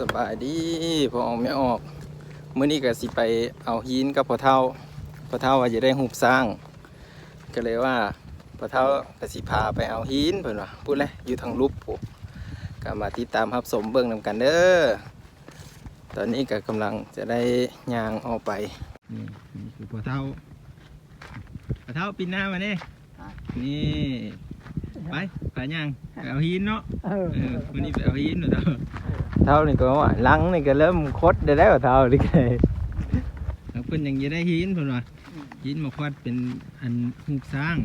สบายดีพอออกไม่ออกมื้อนี้ก็สิไปเอาหินกับพ่อเฒ่าพ่อเฒ่าว่าจะได้หูบสร้าง ก็เลยว่าพ่อเฒ่าก็สิพาไปเอาหินเพิ่นว่าพูดเลยอยู่ทางลุบผมก็มาติดตามรับสมเบิ่งนำกันเด้อตอนนี้ก็กำลังจะได้ย่างออกไปนี่นี่คือพ่อเฒ่าพ่อเฒ่าปีนหน้ามาเด้นี่ไปไปย่างไปเอาหินเนาะเออเออวันนี้ไปเอาหินหน่อยเถอะ เท่านี่ก็ว่าหลังนี่ก็เริ่มคดได้แล้วเท่านี่ไงแล้วเพิ่นยังจะได้หินเพิ่นว่าหินมาควัดเป็นอันหูกสร้าง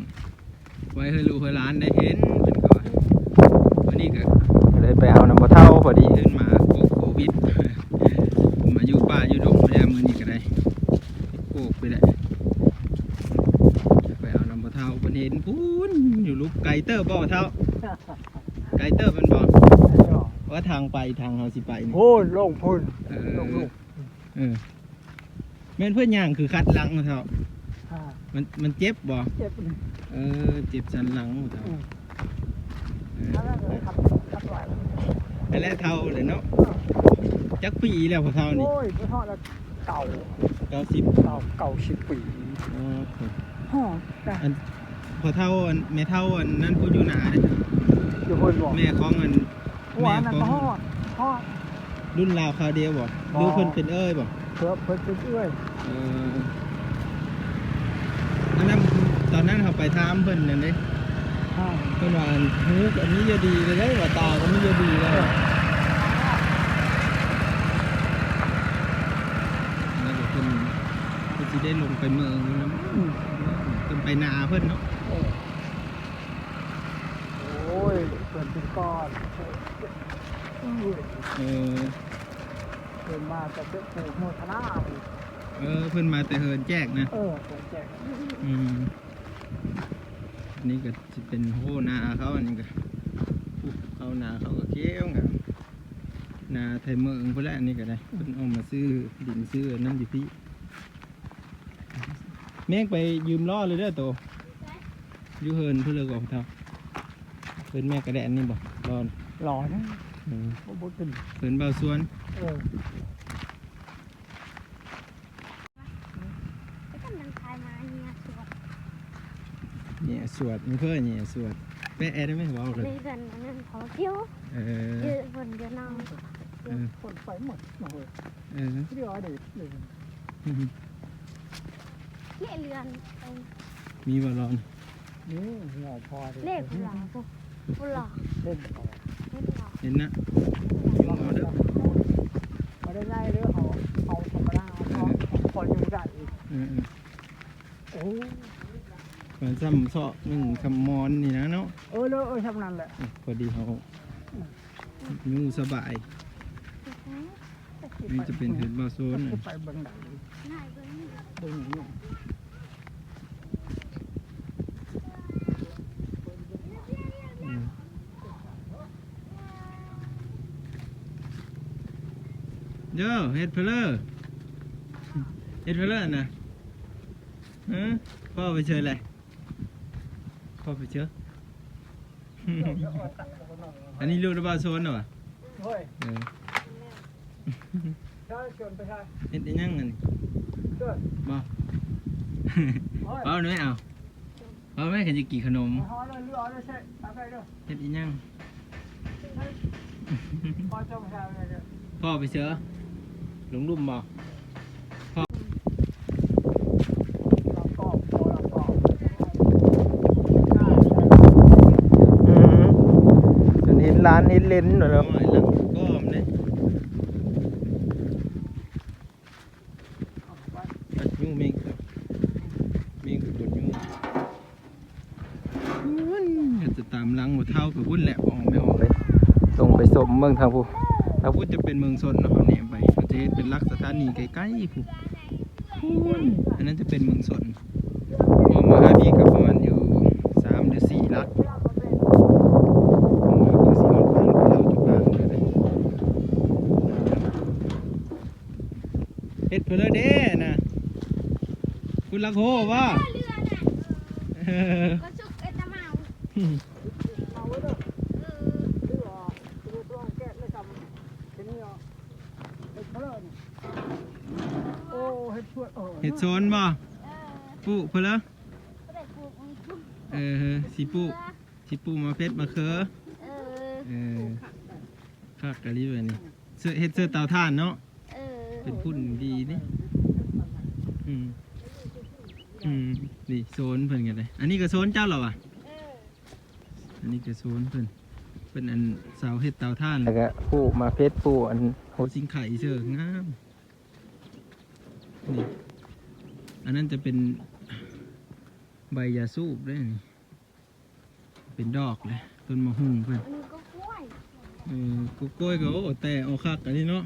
ไว้ให้ลูกให้หลานได้เห็นเพิ่นก็ว่าวันนี้ก็เลยไปเอาน้ำบ่เท่าพอดีขึ้นมาโควิดมาอยู่ป่าอยู่ดงแล้วมื้อนี้ก็ได้โกกไปได้ไปเอาน้ำบ่เท่าเพิ่นเห็นพูนอยู่ลูกไก่เตอร์บ่เท่าไกเตอร์เป็นบอก ว่าทางไปทางเฮาสิไปนี่พูนลงพูนเอลงลูอกเออแม่นเพื่อนย่างคือคัดหลังเถอะอ่ามันมันเจ็บบ่เจ็บนี่เออเจ็บสันหลังเถอะอืมเออนั่นแหละเลยครับครับไหวไปแล้วเท่าเลยเนาะจักปีแล้วพอเท่านี่โอ้ยพ่อทอดแล้วเก่าเก้าสิบเก่าเก่าสิบปีอ๋อฮ่อแต่พอเท่าอันแม่เท่าอันนั้นพูดอยู่หนาเด้อยู่คนบอกแม่ของอัน หัวนั่นก็ฮ่อฮ่อรุ่นราวคราวเดียวบ่หรือเพิ่นเป็นเอ้ยบ่เพื่อเพื่อเป็นเอื้อยเอออันนั้นตอนนั้นเขาไปถามเพิ่นนั่นเด้อ่าเพื่อนว่าหูอันนี้จะดีเลยได้ว่าตาก็ไม่จะดีเลยแล้วก็เพิ่นเพิ่นสิได้ลงไปเมืองแล้วอืมเพิ่นไปนาเพิ่นเนาะ เออโอ้ย เปิดเป็นก้อนอุ้ยเออเปิดมาจะเป็นปูโมทนาเออเพิ่นมาแต่เฮินแจกนะเออเป็นแจกอืมอันนี้ก็สิเป็นโหนาเขาอันนี้ก็อุ๊ยเขานาเขาก็เกี้ยวงามนาไทยเมืองพุ่นแหละอันนี้ก็ได้เพิ่นเอามาซื้อดินซื้ออันนั่นอยู่พี่แม่งไปยืมล้อเลยเด้อโตอยู่เฮินเพื่อเลิกออกเท่า เพิ่นแม่กระแดนนี่บ่รอนหล่อนะอืมโอ้โหเป็นเพิ่นเบาสวนเออก็กำลังทายมาเนี่ยสวดเนี่ยสวดมันเพิ่นเนี่ยสวดแม่แอร์ได้ไหมเว้าเลยในเดือนนั้นขอเที่ยวเออเดือนฝนเดือนน้องเออคนไปหมดโอ้โหเออเรียกว่าเด็กเลยเล่เรือนไปมีบ่รอนนี่หัวพอเล่ผู้หล่อผู้ ผู้หล่อเล่นต่อเล่นหล่อเห็นนะยุงเอาเด้อมาได้ไล่เรื่องเขาเอาธรรมดาเขาพออยู่ได้อีกเออโอ้ๆมันซ้ำเซาะหนึ่งคำมอนนี่นะเนาะเออเลยเออทำนั่นแหละพอดีเขาอยู่สบายนี่จะเป็นเห็ดบาโซนไปเบิ่งไหนง่ายเบิ่งนี่ เบิ่งนี่ อืมเด้อเฮ็ดเพลอเฮ็ดเพลอนะฮะพ่อไปเชิญเลยพ่อไปเชิญอันนี้ลูกระบาโซนเหรอวะเฮ้ยเออใช่ชวนไปใช่เฮ็ดได้ยังอันนี้เชิญบ่เฮ้ยเอาหน่อยเอาเอาไหมขันจะกี่ขนมฮอเลยเรือเลยใช่ตามไปเด้อเฮ็ดอีหยังพอจมแถวเลยเด้อพ่อไปเชิญ หลงลุ่มบ่เราก็พอเราก็จนเห็นร้านเห็นเลนหน่อยแล้ว หลังก้อมเลยปัดยูเมงครับเมงกับบดยูมันจะตามหลังหัวเท้ากับพุ่นแหละออกไม่ออกเลย ตรงไปสมเมืองทางผู้ทางผู้จะเป็นเมืองสนเนาะ ลักสถานีใกล้ๆผู้พุ่นอันนั้นจะเป็นเมืองสนพอมาหาพี่กับประมาณอยู่สามหรือสี่ลักผมว่าคือสิฮอดบ้านเราจุบางเลยเด้เฮ็ดเพื่อเลยเด้นะคุณลักโหว่าเรือน่ะเออก็ชุกเอตะเมา เอาไว้เด้อ เออ เรือตัวตัวแก้ไม่จำทีนี้อะ เเขาเลยนี่โอ้เฮ็ดช่วยเออ เห็ดโซนบ่ เออ ปูเพื่อก็ได้ปลูกมันขึ้นเออสิปูสิปูมาเพชรมาเคอเออเออคักกะลิแบบนี้เสื้อเฮ็ดเสื้อเตาถ่านเนาะเออเป็นพุ่นดีนี่อืมอืมนี่โซนเพิ่นกันเลยอันนี้ก็โซนเจ้าเหรอวะเอออันนี้ก็โซนเพิ่นเป็นอันเสาเฮ็ดเตาถ่านแล้วก็ผู้มาเพชรผู้อันโหสิงไข่เสื้องามนี่อันนั้นจะเป็น ใบยาสูบด้วยนี่เป็นดอกเลยต้นมะฮุ่งเพิ่นอันนี้ก็กล้วยเออกุ๊กกล้วยก็โอ้แต่เอาคักอันนี้เนาะ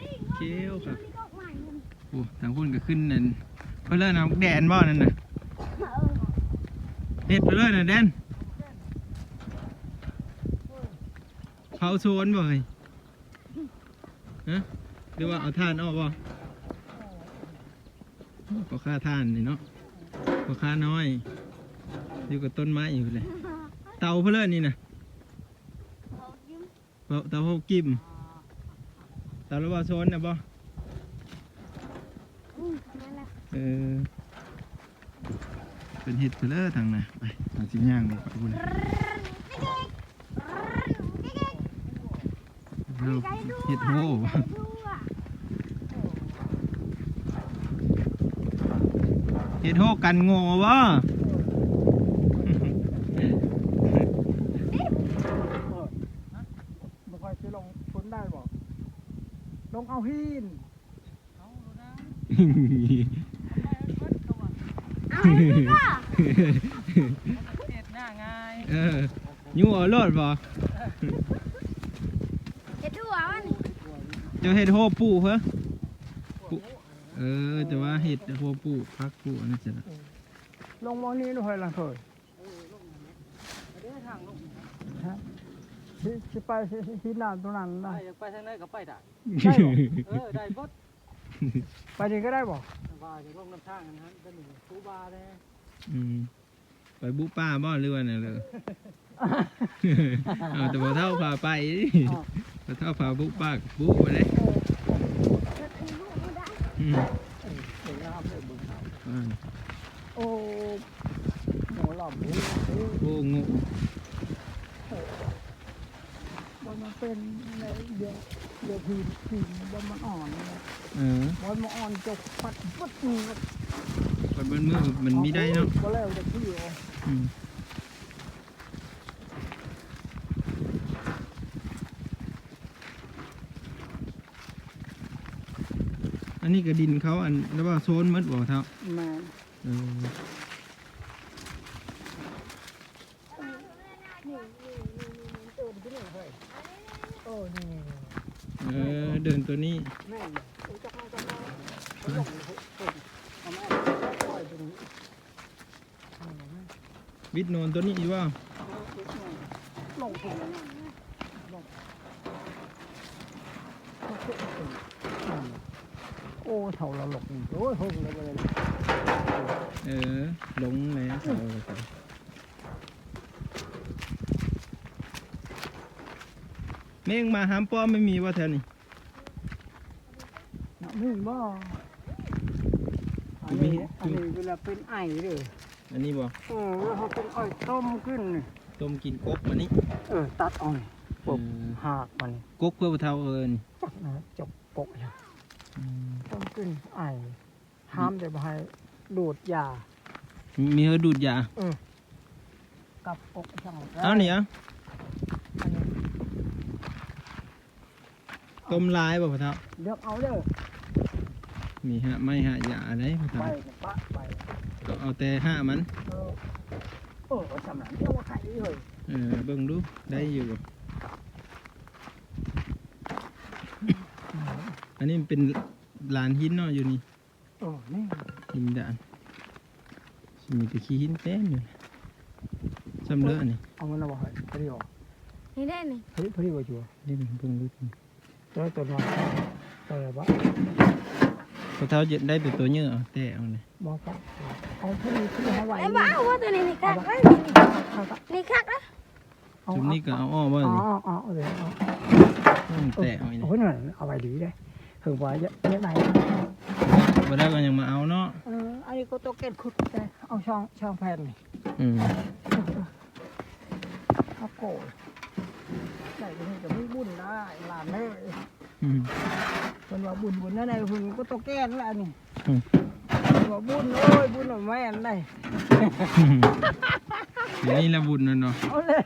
นี่เกี้ยวครับ นี่ก็ใหม่มันโอ้ทางพุ่นก็ขึ้นนั่นเพนเลิศนะแดนบ่นั่นน่ะเออเฮ็ดเพนเลิศน่ะแดนเผาโซนบ่เฮ้ยฮะหรือว่าเอาท่านออกบ่พอค่าท่านนี่เนาะ พอค่าน้อย อยู่กับต้นไม้อยู่เลย เตาเพนเลิศนี่น่ะเอายิ้มเตาเตาพวกกิมเตาระบาโซนน่ะบ่อืมนั่นแหละเออเป็นเห็ดเพนเลิศทางน่ะไปเอาสิย่างบ่ไปพุ่นน่ะเราเห็ดโห เห็ดโหกันโง่บ่บ่ค่อยสิลงทุนได้บ่ลงเอาหินเอาให้ดูก็เออยูเอารถบ่เห็ดดูอะมันนี่เจ้าเห็ดโหปูเหรอปูเออ แต่ว่าเห็ดโหปูพักปูอันนั้นจะละลงมองนี้ด้วยล่ะเคยฮะสิสิไปสิสิสิน้ำตรงนั้นไปได้อยากไปทางไหนก็ไปได้ได้เหรอเออได้บดไปนี่ก็ได้บ่ว่าจะลงน้ำทางนั้นเป็นหนึ่งครูบาเลยอืมไปบุป้าบ่หรือว่าน่ะเลยเอาแต่บ่เท่าพาไปบ่เท่าพาบุป้ากับบุไปเลย โอ้หมูหล่อมนี่โอ้งูบนมันเป็นในเดี๋ยวเดี๋ยวทีมทีมบนมันอ่อนเนี่ยเออบนมันอ่อนจกปัดปัดนี่มันมันมือมันมีได้เนาะก็แล้วจะที่อยู่อื อันนี้ก็ดินเขาอันแล้วว่าโซนหมัดบ่เท่าแม่เออโอ้นี่เออเดินตัวนี้ แม่โอ้จักมาจักมาเขาลงเอาแม่ปล่อยตรงนี้เอาแม่วิดโนนตัวนี้อีกว่าลงถุงลง โอ้เท่าเราหลบนี่โอ้ยหงเลยเลยเออลงแล้วเสาเลยครับเมงมาหามป้อมไม่มีว่าแถวนี้น้ำมึงบ่อันนี้อันนี้เวลาเป็นไอเลยอันนี้บ่เออเวลาเขาเป็นไอต้มขึ้นนี่ต้มกินกบมันนี้เออตัดอ่อนเออหากมันกบเพื่อบ่เท่าเอินจักนะ ขึ้นไอห้ามแต่บ่ให้ดูดยา มีเฮอดูดยากับปกช่างเอานี่อะอันนี้ต้มลายบ่พ่อเท่าเลือกเอาเด้อมีฮะไม่ฮะยาอะไรพ่อไปเท่ากับปะไปเอาเอาแต่ห้ามันเออเออสำนักเดียวว่าไข่เลยเออเบิ่งดูได้อยู่บ่อันนี้มันเป็น ลานหินเนาะอยู่นี่เออนี่หินด่านมีแต่ขี้หินเต็มอยู่จำเลอะนี่เอามันเอาไว้พอดีบ่นี่ได้นี่พอดีพอดีบ่ชัวร์นี่เบิ่งดูตัวตัวน้อยตัวอะไรบ้างพอเท้าจะได้แต่ตัวเยอะเอาแต่เอาเลยบอกปะเอาพอดีที่ให้ไว้ไอ้บ้าว่าตัวนี้นี่คักนะเอาปะนี่คักนะเอาจุดนี้ก็เอาอ้อบ่เอานี่เอาเอาเอาเลยเอาต้องแต่เอาอีกเอานี่ไว้หน่อยเอาไว้ดีเล ยถึงว่าเยอะเยอะไหนบ่ได้ก็ยังมาเอาเนาะเอออันนี้ก็ตัวเก็ตขุดแต่เอาช่องช่องแผ่นนี่อืมเอาโกยใส่ตรงนี้จะไม่บุญได้หลานเลยอืมคนว่าบุญบุญนั่นไงคุณก็ตัวแก้นแล้วนี่อืมว่าบุญโอ้ยบุญเอาแม่นได้เดี๋ยวนี้ละบุญนั่นเนาะเอาเลย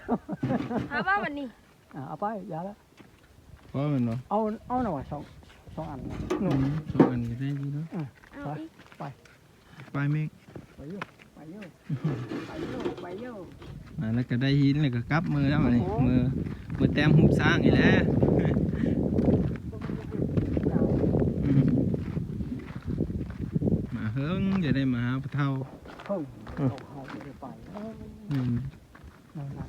เอาบ้าวันนี้ อะเอาไปอย่าละเพราะมันเนาะเอาเอาหน่อยสอง สองอันหอืนุ่มมสองอันก็ได้ดีเนาะเอาอีกปลายเมฆไปเยอะไปเยอะไปเยอะไปเยอะอ่าแล้วก็ได้หินแล้วก็กลับมือแล้วอันนี้มือมือแต้มหุบสร้างอีกแล้วอืมมาเฮิงจะได้มาหาพระเท่าเพิ่งเอาเขาไม่ได้ไปอืมนั่นน่ะ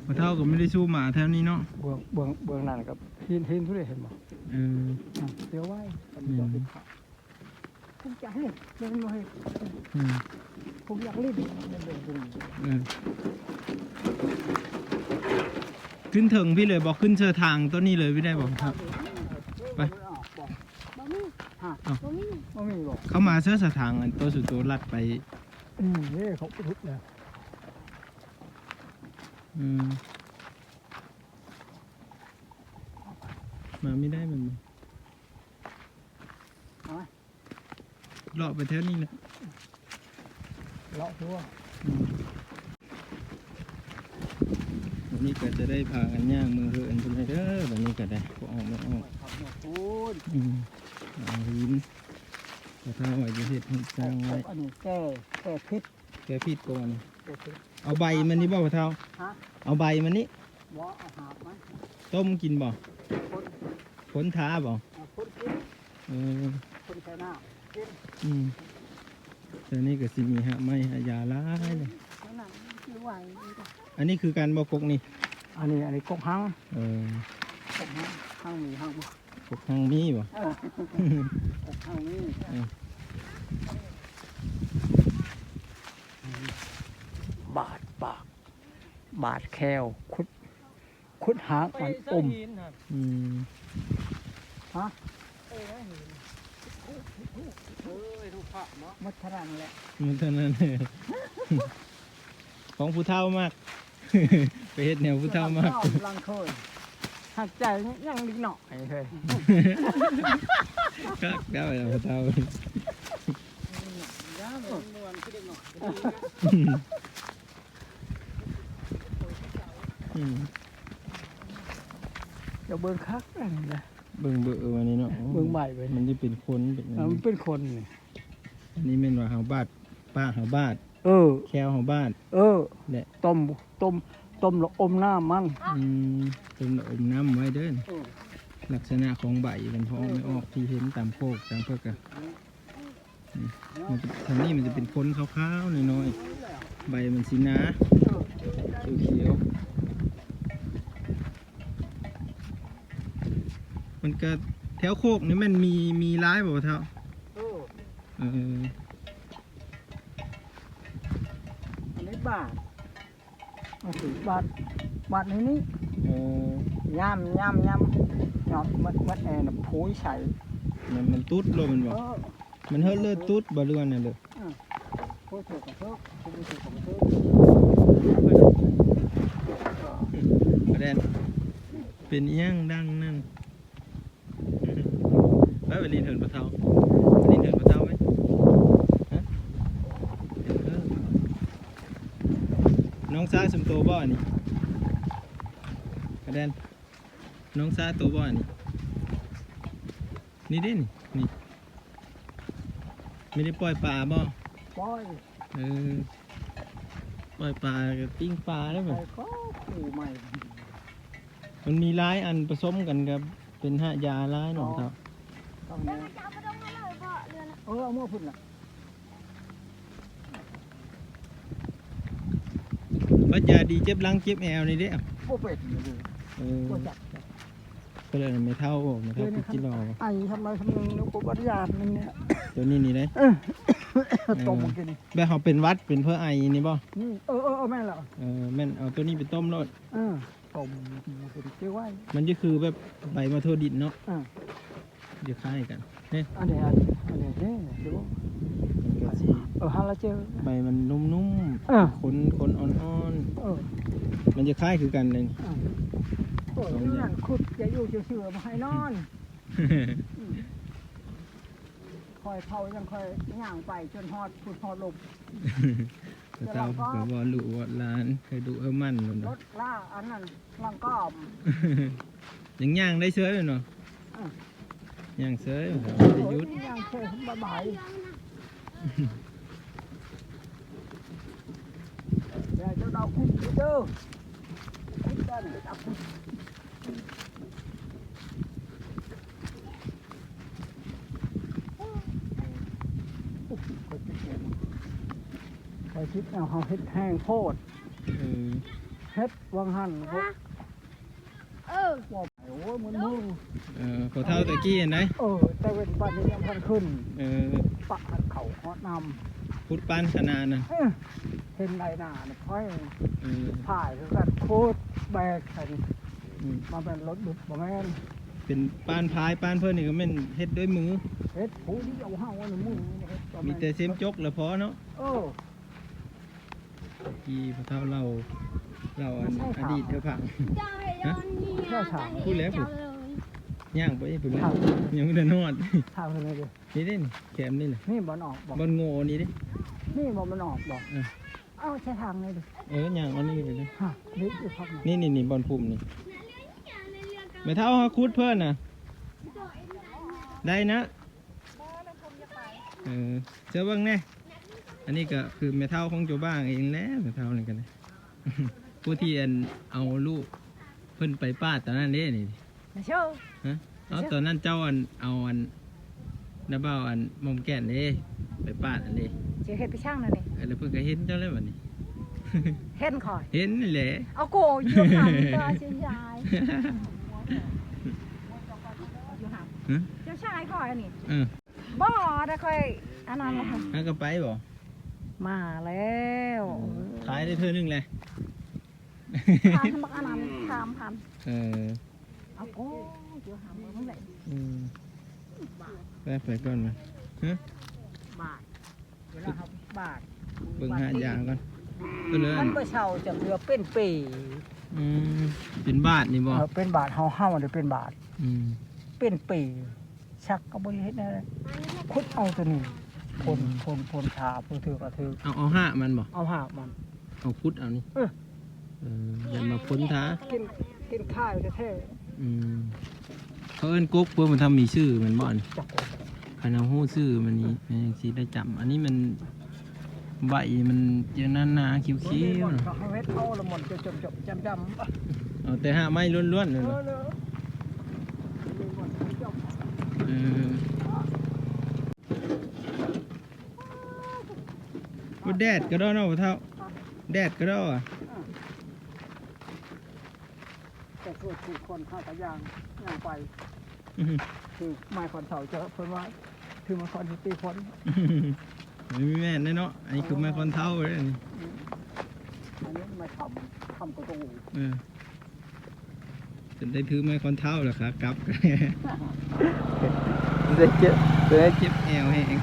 พระเท่าก็ไม่ได้สู้หมาแถวนี้เนาะเบื้องเบื้องเบื้องนั่นกับหินหินทุเรศเห็นบ่เอออะเดี๋ยวไว้ผมอยากเห็นเขาผมอยากเห็นเดินมาเห็นอืมผมอยากเล่นเดินเดินเดินเออขึ้นถึงพี่เลยบอกขึ้นเชือทางต้นนี้เลยพี่ได้บอกครับ ไปบอกบ่มีฮะบ่มีไม่มีบอกเข้ามาเสื้อสถางอันตัวสุดตัวลัดไปอืมนี่เขาทุบเลยอื มมาไม่ได้มันเลาะไปแถวนี้แหละเลาะทั่วอืมวันนี้ก็จะได้พากันย่างมือเหินไปเลยเด้อวันนี้ก็ได้ก็ออกไม่ออกขับเนี่ยพูดอืมเอาหินแต่ถ้าไหวจะเห็ดให้สร้างไว้อันนี้แก้แก้พิษแกพิดก่อนแก้พิษ เอาใบมันนี่บ่พ่อเท่าฮะเอาใบมันนี่บ่เอาหาบไหมต้มกินบ่คนพ้นท้าบ่เอาคนกินเออคนใช้น้ำกินอืมแต่นี่ก็สิมีฮะไม่หายาหล้ายเลยนั่นน่ะคือไหวอันนี้คือการบอกกกนี่อันนี้อันนี้กบหังเออกบหังหังมีหังบ่กกทางมีบ่ เออกบหังนี่เออ บาดปาก บาดแควคุด คุดหางมันอมอืมเอ้ยทุกภาพเนาะมัดทรังแหละมันเท่านั้นของผู้เฒ่ามาก ไปเฮ็ดแนวผู้เฒ่ามากลังเคยหักใจยังนิดหน่อยเคยก็ได้แล้วผู้เฒ่า ย่าเป็นมวนคื อเด็กหน่อยอืมเดี๋ยวเบิ่งคักอันนี้นะ เบิ่งเบิ่งวันนี้เนาะเบิ่งใบไป มันจะเป็นคนเป็นอันเออมันนี้เป็นคนนี่อันนี้แม่นว่าเฮาบาดป้าเฮาบาดเออ แควเฮาบาดเออ แหละต้มต้มต้มแล้วอมหน้ามัน อืมเป็นอมน้ำไว้เด้อเออลักษณะของใบมันพอไม่ออกที่เห็นตามโคกตามเพื่อกะนี่มันจะทางนี้มันจะเป็นคนขาวๆน้อยๆใบมันสีหนาเขียวๆ มันก็แถวโคกนี่มันมีมีร้ายบ่เท่าเออเอออันนี้บาทมันสิบาทบาทในนี้เออย่ำย่ำย่ำย่ำมัดมัดแอนน่ะผูยใส่มันมันตุ๊ดโลมันเอบ่อมันเฮิดเลือดตุ๊ดบ่เรื่องนั่นเลยผูยเถื่อนกับเถื่อนผูยเถื่อนกับเถื่อนประเด็นเป็นอิหยังดังนั่น แล้วไปเรียนเถินปะเทาไปเรียนเถินปะเทาไหมฮะเออน้องซาสมโตบ่อันนี่ประเด็นน้องซาโตบ่อันนี่นี่เด้นี่นี่ไม่ได้ปล่อยปลาบ่ปล่อยเออปล่อยปลากับปิ้งปลาได้ไหมไปก็ผูใหม่มันมีร้ายอันผสมกันกับเป็นหายาร้ายหนอครับ ต้องแล้วนี้มันจะเอาไปลงมาเลยบ่เรือนะเออเอามือพุ่นน่ะว่ายาดีเจ็บหลังเจ็บแอวนี่เด้อโอ้เป็ดนี่เลยเออก็จับก็เลยไม่เท่าไม่เท่าพิจิรอไอ้ทำไรทำนึงแล้วก็บริยานนึงเนี่ยตัวนี้นี่เลยต้มมากินแบบเขาเป็นวัดเป็นเพื่อไอ้นี่บ่เออเออแม่นละเออแม่เอาตัวนี้ไปต้มรสเออต้มมากินเจ้าไว้มันจะคือแบบใบมะโทดินเนาะเออเดี๋ยวคล้ายกันเนี่ยอันนี้อันนี้อันนี้เด้ดูมันก็สิเออฮาละเจอใบมันนุ่มเออๆขนขนอ่อนเออๆมันจะคล้ายคือกันเลยโอ้ยนั่นขุดจะอยู่เชื่อๆมาให้นอนคอยเผายังคอยย่างไปจนฮอดพุดฮอดลมพระเจ้าก็บ่รู้ว่าหลานเคยดุเฮามันนั่นรถล่าอันนั้นลังก้อมยังย่างได้เชื้อเลยเนาะอะ ย่างเชื้อบ่ได้ยุดย่างเชื่อบายบายเดี๋ยวจะเอาขุดเด้อขุดได้เดี๋ยวเอาขุดไปคิดเอาเขาเฮ็ดแห้งโพดเออเฮ็ดวังหันเออว่า อ้ยมันมือเออพอเท่าตะกี้เห็นไหมเออแต่เว้นบ้านนี้ยังพันขึ้นเออปะเขาฮอดนพุดปานขนาดน่ะำเอ้ยเห็นไรหน้าเนี่ยค่อยเออถ่ายคือกันโคตรแบกใส่อืมมาเป็นรถบุกบ่แม่นเป็นปานพายปานเพิ่นนี่ก็แม่นเฮ็ดด้วยมือ เฮ็ดผู้ที่เอาห้าวันมือนี่เฮ็ดบ่มีแนแต่เส้นจกแล้วพอเนาะเออ ที่พอเท่าเรา เราอันอดีตเธอผังจะให้โดนเมียจะให้พูดแล้วเจ้าเลยย่างไปเพิ่นเลยทางยังไม่ได้นอนทางเลยดินี่เด้นี่แคมนี่น่ะนี่บ่ออกบ่บนโง่นี่เด้นี่บ่มันออกบ่เออเอ้าใช้ทางเลยดิเออย่างเอันนี้ไปเลยฮะนี่อยู่พักไหนนี่นี่นี่บอลพุ่มนี่ไม่เท่าฮาคุดเพื่อนน่ะ ได้นะเออเจ้าเบิ้งแน่อันนี้ก็คือแม่เท่าของเจ้าบ้างเองแหล้วแม่เท่านี่กันนะ ผู้ที่อันเอาลูกเพิ่นไปป้าดตอนนั้นเด้นี่ไม่เชื่อฮะเอาตอนนั้นเจ้าอันเอาอันน้าเบ้าอันมอมแก่นเด้ไปป้าดอันเด้เจ๊เฮ็ดไปช่างนั่นนี่เออแล้วเพิ่นก็เห็นเจ้าแล้วบัดนี้ เห็นคอย เห็นนี่แหละ เอาโกอยู่หันตัวเชียชายอยู่หันฮะ เจ้าชายคอยอันนี้เออบ่ได้ค่อยอันนั้นเลยค่ะฮักก็ไปบ่มาแล้ว ขายได้เท่านึงเลย ทานบักอันนั้นทามพันเออเอาโกอยู่หันมือมันแหละอืมไปไปก่อนมาบาทเวลาครับบาทเบิ่งหาอย่างก่อนก็เลยมันก็เช่าจากเรือเป็นปีอืมเป็นบาทนี่บ่เออเป็นบาทเฮาเฮาเดี๋ยวเป็นบาท อืมเป็นปี ชักก็บ่เฮ็ดได้คุดเอาตัวนี้พนพนพนชาผู้ถือกระถือเอาเอาห้ามันบ่เอาหามันเอาคุดเอานี่เออ เอออย่ามาพ้นท้ากินกินข้าวแท้อืมเขาเอิ้นกุ๊กเพื่อมันทำมีชื่อมันบ่อนๆจักคันเอาฮู้ชื่อมันนี่มันยังสิได้จำอันนี้มันใบมันเจานั้นนาๆคิ้นี่วมันๆก็ให้เฮ็ดเอาละมันจะจบจบจำจำเอาแต่ห้าไม้ล้วนๆเอเลยอเนาะเนอะนี่มันจบเออบ่แดดก็ได้เนาะบ่เท่า แดดก็ได้อะ แต่ส่วนถูกคนข้าวตะยางย่างไปอื้อหือคือไม้คอนเสาเจอเพิ่นว่าคือมาคอนสิตีคนไม่มีแม่นแน่เนาะ อันนี้คือไม้คอนเท้าเลยอันนี้อันนี้ไม่ทำทำกระตูเออจะได้ถือไม้คอนเท้าเหรอครับกลับ จะเจ็บจะได้เจ็บแอวแห้ง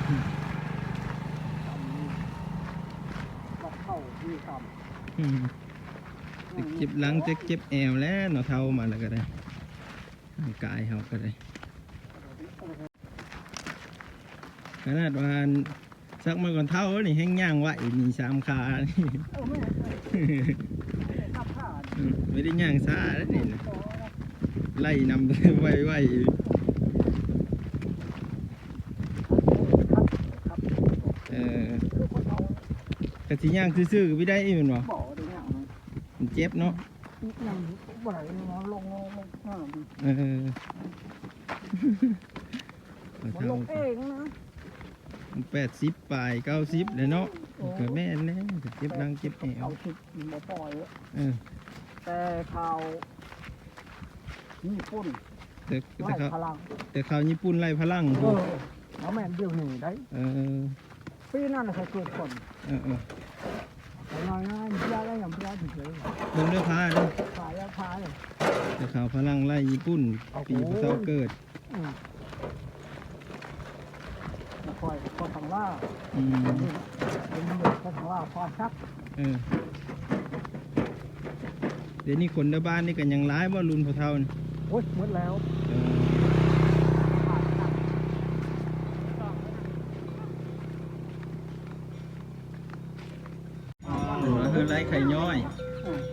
ก็เข้าที่ทอืม จะเจ็บหลังจะเจ็บแอวแล้วเนาะเท้ามาแล้วก็ได้ร่างกายเขาก็ได้ขนาดว่าสักไม้คอนเท้านี่แห้งย่างไหวนี่สามขานี่ไม่ได้ย่างซาแล้วนี่ไล่นำไว้ไว้ครับเออคือคนเอากะสิย่างซื่อๆก็ไม่ได้อีกแมันบ่บ่อได้ยังมัน เจ็บเนาะยังบ่ได้ลงลงลงนั่นเออมันลงเองนะแปดสิบปลายเก้าสิบเลยเนาะก็แม่นแน่ก็เจ็บหลังเจ็บแอวเอาคิดบ่ปล่อยเออแต่ข่าวญี่ปุ่นแต่ไล่แต่เขาพลังแต่เขาญี่ปุ่นไล่พลังเออมาแม่นเดียวหนึ่งได้เออปีนั้นเคยเกิดฝนเออ นอนง่ายพี่ด้อยงพาเลยลพายด้วยขายยาพายจะข่าวพลังไล่ญี่ปุ่นปีพระเจ้าเกิดคอยคอยทงล่าเป็นเด็กคอยทำล่าพอชักเดี๋ยวนี้คนในบ้านนี่กันยังร้ายว่ารุนพอเท่านี่โอ๊ยหมดแล้ว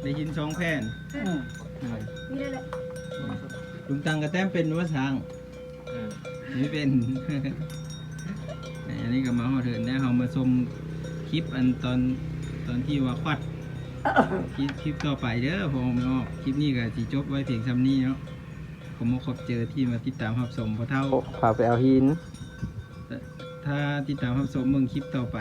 ได้ยินสองแผ่นอืมเออนี่ได้เลยลุงตังกระแต้มเป็นว่าสร้างไม่เป็น อันนี้ก็มาเอาเถิดนะเรามาชมคลิปอันตอนตอนที่ว่าควัดคลิปคลิปต่อไปเด้อพอไม่ออกคลิปนี้ก็สิจบไว้เพียงซ้ำนี้เนาะผมมาขอบเจอที่มาติดตามรับชมพอเท่าพาไปเอาหิน ถ้าติดตามรับชมเมืองคลิปต่อไป